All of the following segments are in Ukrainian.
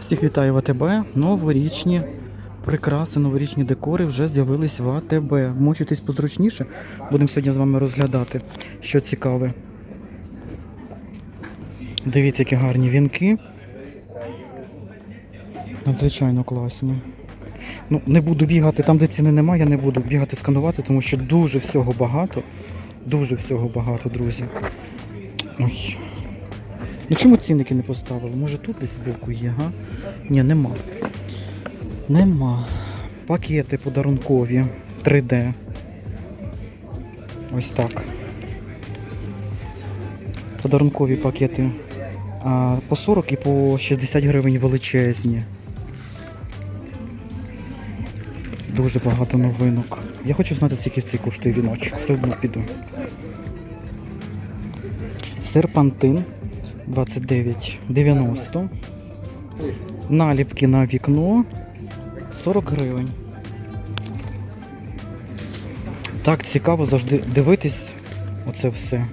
Всіх вітаю в АТБ. Новорічні прикраси, новорічні декори вже з'явились в АТБ. Мочитесь позручніше. Будемо сьогодні з вами розглядати, що цікаве. Дивіться, які гарні вінки. Надзвичайно класні. Ну, не буду бігати там, де ціни немає, я не буду бігати сканувати, тому що дуже всього багато. Дуже всього багато, друзі. Ой. Ну чому цінники не поставили? Може тут десь збоку є, га? Ні, нема. Нема. Пакети подарункові 3D. Ось так. Подарункові пакети а, по 40 і по 60 гривень величезні. Дуже багато новинок. Я хочу знати, скільки цей коштує віночок. Все одно піду. Серпантин 29,90. Наліпки на вікно 40 гривень. Так цікаво завжди дивитись оце все.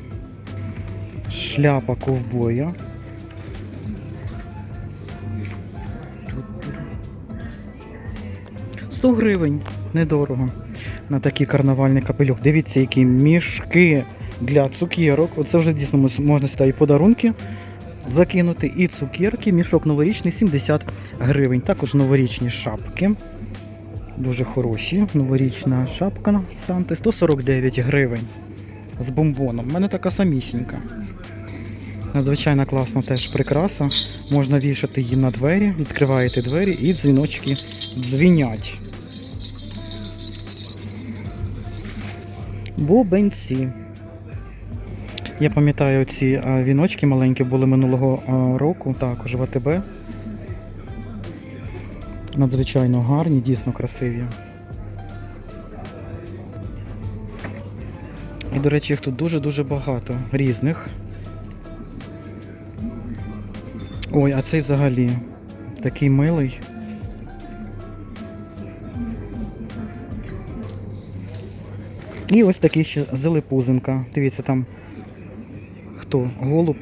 Шляпа ковбоя. 100 гривень, недорого. На такий карнавальний капелюх. Дивіться, які мішки для цукерок. Оце вже дійсно можна сюди і подарунки закинути. І цукерки. Мішок новорічний 70 гривень. Також новорічні шапки. Дуже хороші. Новорічна шапка Санти 149 гривень. З бомбоном. У мене така самісінька. Надзвичайно класна теж прикраса. Можна вішати її на двері, відкриваєте двері і дзвіночки дзвінять. Бубенці. Я пам'ятаю, ці е, віночки маленькі були минулого е, року, також в АТБ. Надзвичайно гарні, дійсно красиві. І, до речі, їх тут дуже-дуже багато різних. Ой, а цей взагалі такий милий. І ось такий ще зелепузинка. Дивіться там хто? Голуб.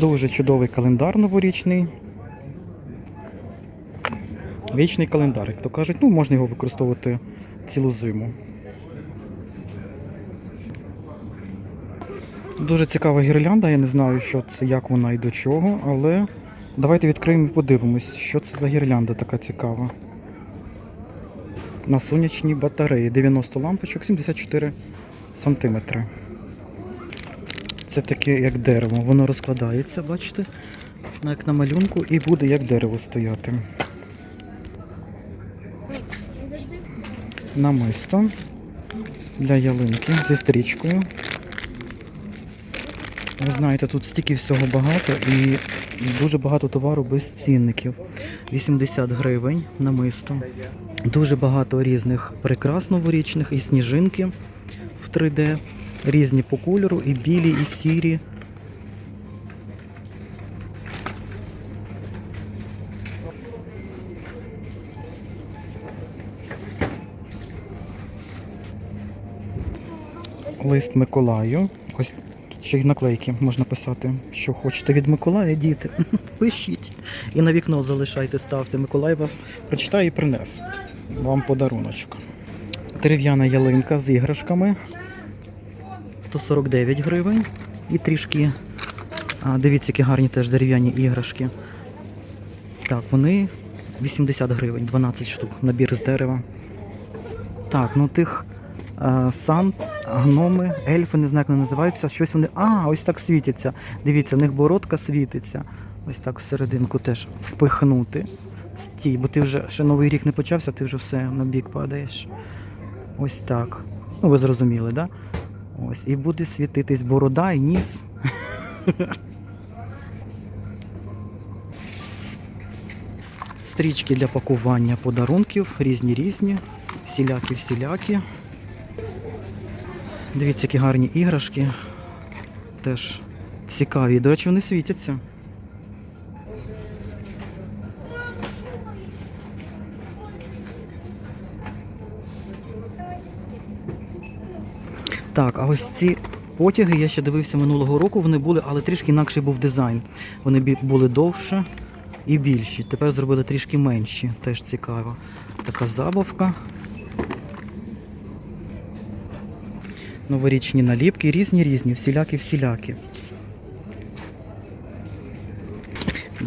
Дуже чудовий календар новорічний. Вічний календар, як то кажуть, ну можна його використовувати цілу зиму. Дуже цікава гірлянда, я не знаю, що це, як вона і до чого, але давайте відкриємо і подивимось, що це за гірлянда така цікава. На сонячній батареї 90 лампочок, 74 сантиметри. Це таке як дерево, воно розкладається, бачите? Як на малюнку, і буде як дерево стояти. Намисто для ялинки зі стрічкою. Ви знаєте, тут стільки всього багато і дуже багато товару без цінників. 80 гривень намисто. Дуже багато різних прикрас новорічних і сніжинки в 3D. Різні по кольору, і білі, і сірі. Лист Миколаю. Ось ще й наклейки можна писати, що хочете від Миколая, діти. Пишіть. І на вікно залишайте, ставте. Миколай вас прочитає і принес вам подаруночок. Дерев'яна ялинка з іграшками. 149 гривень. І трішки. А, дивіться, які гарні теж дерев'яні іграшки. Так, вони 80 гривень, 12 штук. Набір з дерева. Так, ну тих сан, гноми, ельфи, не знаю, як вони називаються. Щось вони. А, ось так світяться. Дивіться, в них бородка світиться. Ось так всерединку теж впихнути. Стій, бо ти вже ще новий рік не почався, ти вже все на бік падаєш. Ось так. Ну, ви зрозуміли, так? Да? Ось. І буде світитись борода і ніс. Стрічки для пакування подарунків, різні різні, всілякі всілякі. Дивіться, які гарні іграшки. Теж цікаві. До речі, вони світяться. Так, а ось ці Потяги я ще дивився минулого року, вони були, але трішки інакший був дизайн. Вони були довше і більші. Тепер зробили трішки менші. Теж цікаво. Така забавка. Новорічні наліпки, різні різні, всілякі всілякі.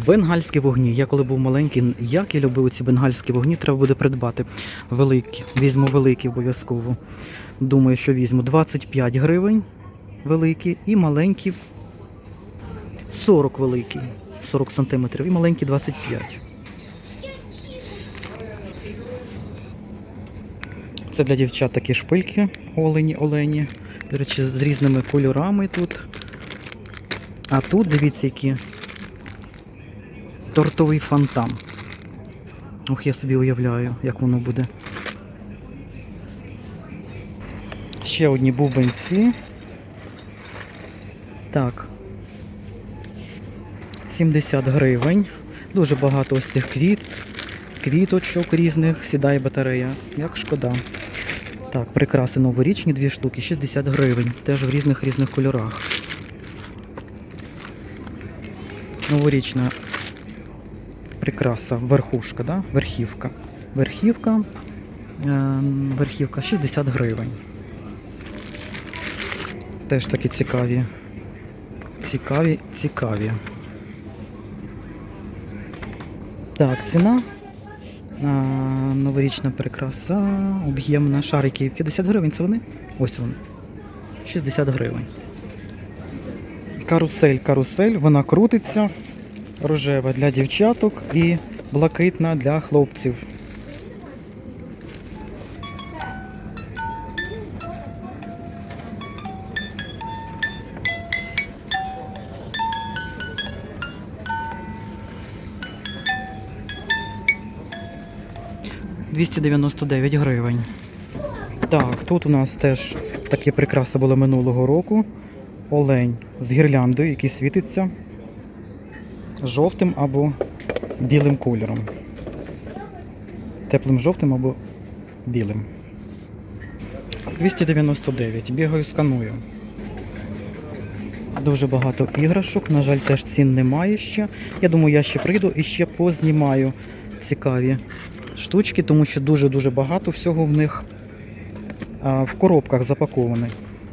Бенгальські вогні. Я коли був маленький, як я любив ці бенгальські вогні, треба буде придбати. Великі. Візьму великі обов'язково. Думаю, що візьму 25 гривень великі і маленькі 40 великі, 40 сантиметрів і маленькі 25. Це для дівчат такі шпильки олені, олені. До речі, з різними кольорами тут. А тут дивіться, які тортовий фонтан. Ох, я собі уявляю, як воно буде. Ще одні бубенці. Так. 70 гривень. Дуже багато ось цих квіт, квіточок різних, сідає батарея. Як шкода. Так, прикраси новорічні, дві штуки, 60 гривень. Теж в різних різних кольорах. Новорічна прикраса, верхушка, да? верхівка. Верхівка. е, Верхівка 60 гривень. Теж такі цікаві. Цікаві, цікаві. Так, ціна. Новорічна прикраса, об'ємна шарики 50 гривень, це вони? Ось вони. 60 гривень. Карусель, карусель, вона крутиться. Рожева для дівчаток і блакитна для хлопців. – 299 гривень. Так, тут у нас теж такі прикраси були минулого року. Олень з гірляндою, який світиться жовтим або білим кольором. Теплим жовтим або білим. 299. Бігаю, сканую. Дуже багато іграшок. На жаль, теж цін немає ще. Я думаю, я ще прийду і ще познімаю цікаві штучки, тому що дуже-дуже багато всього в них в коробках запаковане.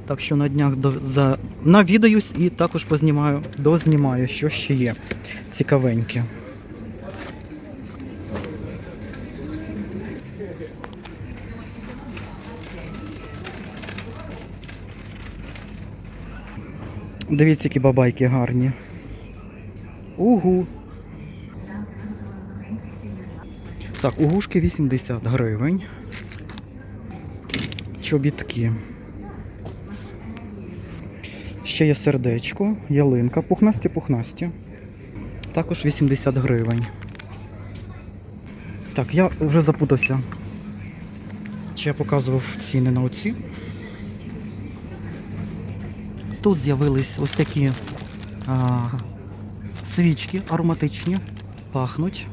Так що на днях до, за, навідаюсь і також познімаю, дознімаю, що ще є цікавеньке. Дивіться, які бабайки гарні. Угу. Так, угушки 80 гривень. Чобітки. Ще є сердечко, ялинка, пухнасті пухнасті. Також 80 гривень. Так, я вже запутався. Чи я показував ціни на оці? Тут з'явились ось такі а, свічки ароматичні, пахнуть.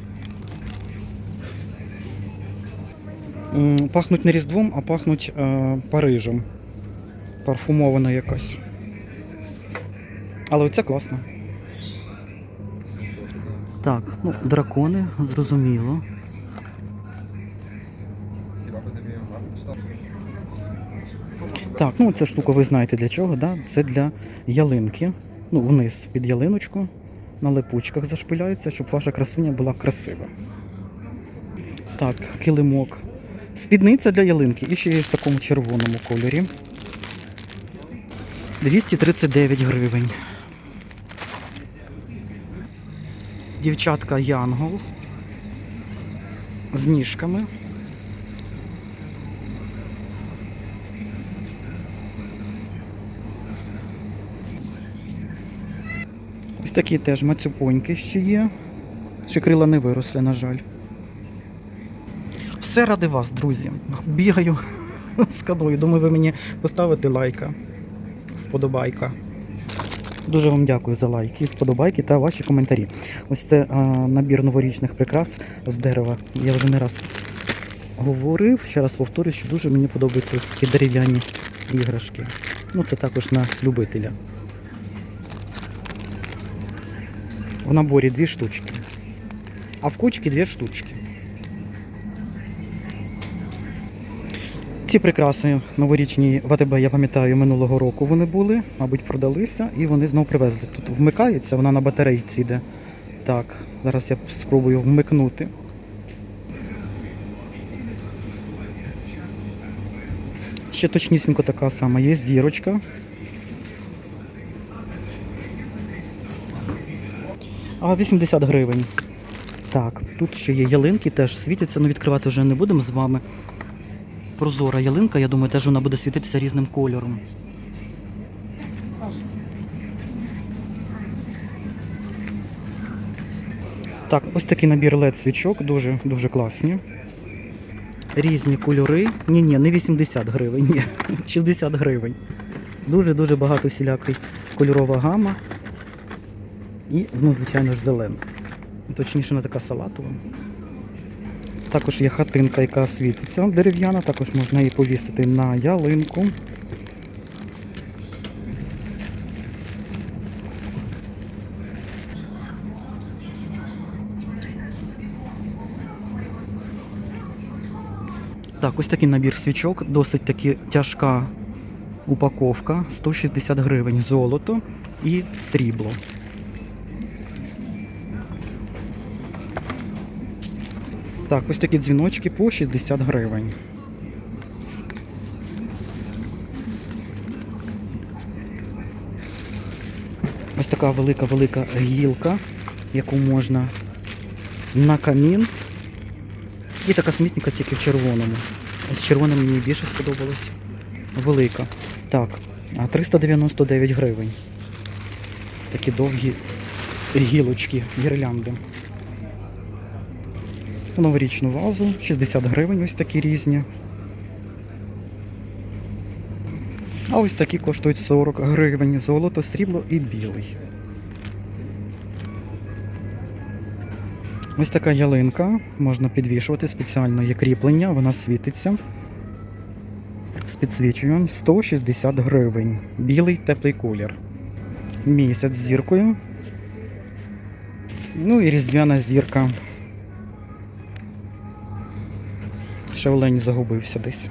Пахнуть не різдвом, а пахнуть е, Парижем. Парфумована якась. Але оце класно. Так, ну, дракони, зрозуміло. Так, ну ця штука ви знаєте для чого, да? Це для ялинки. Ну, вниз під ялиночку. На липучках зашпиляються, щоб ваша красуня була красива. Так, килимок. Спідниця для ялинки і ще є в такому червоному кольорі. 239 гривень. Дівчатка Янгол з ніжками. Ось такі теж мацюпоньки ще є. Ще крила не виросли, на жаль. Все ради вас, друзі. Бігаю з каною. Думаю, ви мені поставите лайка. Вподобайка. Дуже вам дякую за лайки, вподобайки та ваші коментарі. Ось це а, набір новорічних прикрас з дерева. Я вже не раз говорив, ще раз повторюю, що дуже мені подобаються ці дерев'яні іграшки. Ну, це також на любителя. В наборі дві штучки. А в кучці дві штучки. Ці прикраси новорічні в АТБ, я пам'ятаю, минулого року вони були, мабуть, продалися і вони знов привезли. Тут вмикається, вона на батарейці йде. Так, зараз я спробую вмикнути. Ще точнісінько така сама. Є зірочка. А 80 гривень. Так, тут ще є ялинки, теж світяться, але відкривати вже не будемо з вами. Прозора ялинка, я думаю, теж вона буде світитися різним кольором. Так, ось такий набір LED свічок, дуже дуже класні. Різні кольори. Ні, ні, не 80 гривень, ні, 60 гривень. Дуже-дуже багато всілякої кольорова гама. І знову, звичайно ж, зелена. Точніше, вона така салатова. Також є хатинка, яка світиться дерев'яна, також можна її повісити на ялинку. Так, ось такий набір свічок, досить таки тяжка упаковка, 160 гривень золото і стрібло. Так, ось такі дзвіночки по 60 гривень. Ось така велика-велика гілка, яку можна на камін. І така смісненька тільки в червоному. Ось червоним мені більше сподобалось. Велика. Так, 399 гривень. Такі довгі гілочки, гірлянди. Новорічну вазу, 60 гривень, ось такі різні. А ось такі коштують 40 гривень. Золото, срібло і білий. Ось така ялинка, можна підвішувати спеціально є кріплення, вона світиться. З підсвічуванням 160 гривень. Білий теплий колір. Місяць з зіркою. Ну і різдвяна зірка. Ще олень загубився десь.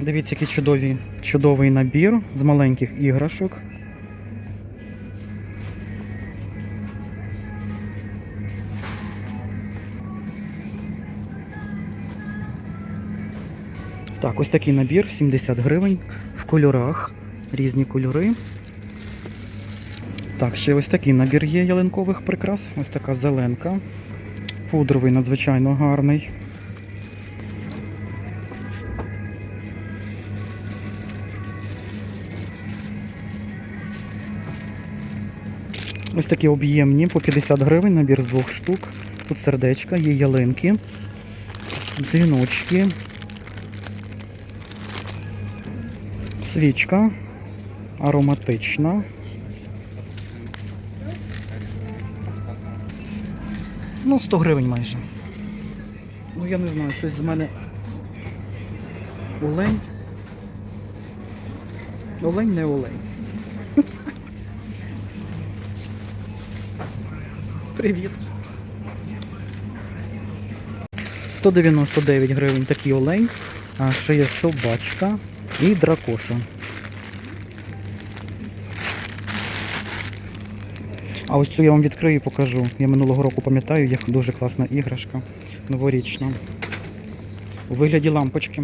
Дивіться, який чудовий, чудовий набір з маленьких іграшок. Так, ось такий набір, 70 гривень в кольорах, різні кольори. Так, ще ось такий набір є ялинкових прикрас. Ось така зеленка. Пудровий надзвичайно гарний. Ось такі об'ємні по 50 гривень, набір з двох штук. Тут сердечка, є ялинки, дзвіночки, свічка ароматична. Ну, 100 гривень майже. Ну, я не знаю, щось з мене. Олень. Олень не олень. Привіт. 199 гривень такий олень. А ще є собачка і дракоша. А ось цю я вам відкрию і покажу. Я минулого року пам'ятаю, як дуже класна іграшка. Новорічна. У вигляді лампочки.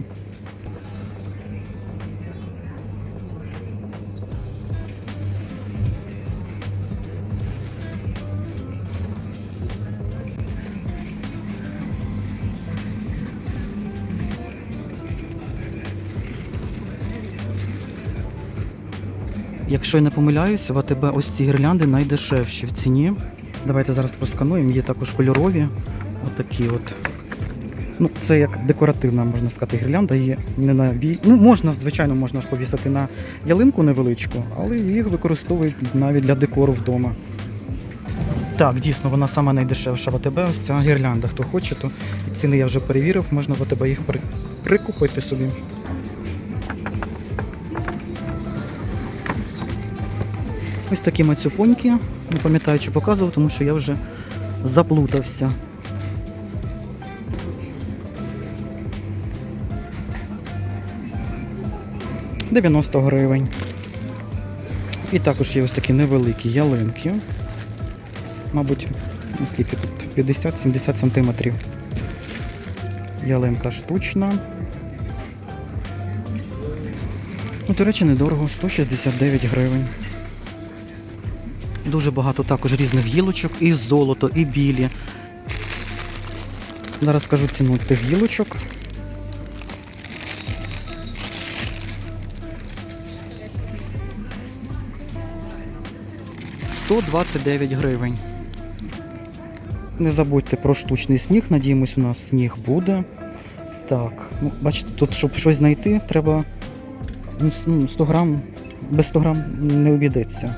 Якщо я не помиляюся, в АТБ ось ці гірлянди найдешевші в ціні. Давайте зараз проскануємо. Є також кольорові. Отакі от. Ну, це як декоративна, можна сказати, гірлянда. Є не на. Ну, можна, звичайно, можна ж повісити на ялинку невеличку, але їх використовують навіть для декору вдома. Так, дійсно, вона сама найдешевша в АТБ. Ось ця гірлянда. Хто хоче, то ціни я вже перевірив, можна в АТБ їх при... прикупити собі. Ось такі мацюпоньки. Не пам'ятаю, чи показував, тому що я вже заплутався. «90 гривень. І також є ось такі невеликі ялинки. Мабуть, ну, скільки тут? 50-70 сантиметрів. Ялинка штучна. Ну, до речі, недорого, 169 гривень. Дуже багато також різних гілочок, і золото, і білі. Зараз скажу ціну тих гілочок. Сто гривень. Не забудьте про штучний сніг. Надіємось, у нас сніг буде. Так, ну, бачите, тут, щоб щось знайти, треба ну, с- ну, 100 грам. Без 100 грам не обійдеться.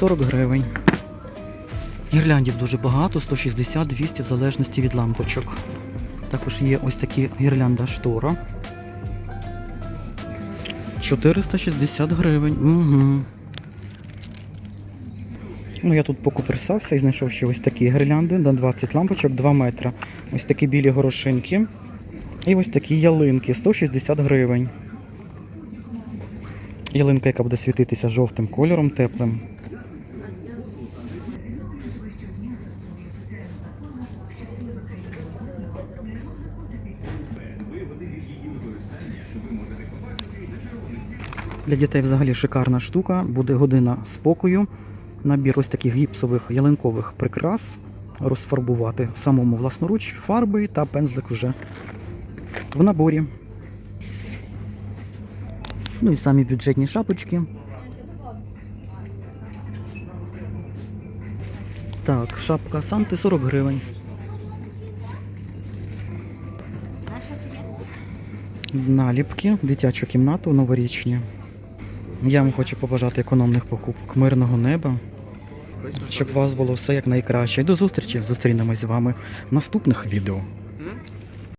40 гривень. Гірляндів дуже багато, 160-200 в залежності від лампочок. Також є ось такі гірлянда штора. 460 гривень. Угу. Ну, я тут покуперсався і знайшов ще ось такі гірлянди на 20 лампочок, 2 метри. Ось такі білі горошинки. І ось такі ялинки, 160 гривень. Ялинка, яка буде світитися жовтим кольором теплим. Для дітей взагалі шикарна штука. Буде година спокою. Набір ось таких гіпсових ялинкових прикрас. Розфарбувати самому власноруч фарби та пензлик вже в наборі. Ну і самі бюджетні шапочки. Так, шапка Санти 40 гривень. Наліпки, дитячу кімнату новорічні. Я вам хочу побажати економних покупок, мирного неба, щоб у вас було все як найкраще. І до зустрічі. Зустрінемось з вами в наступних відео.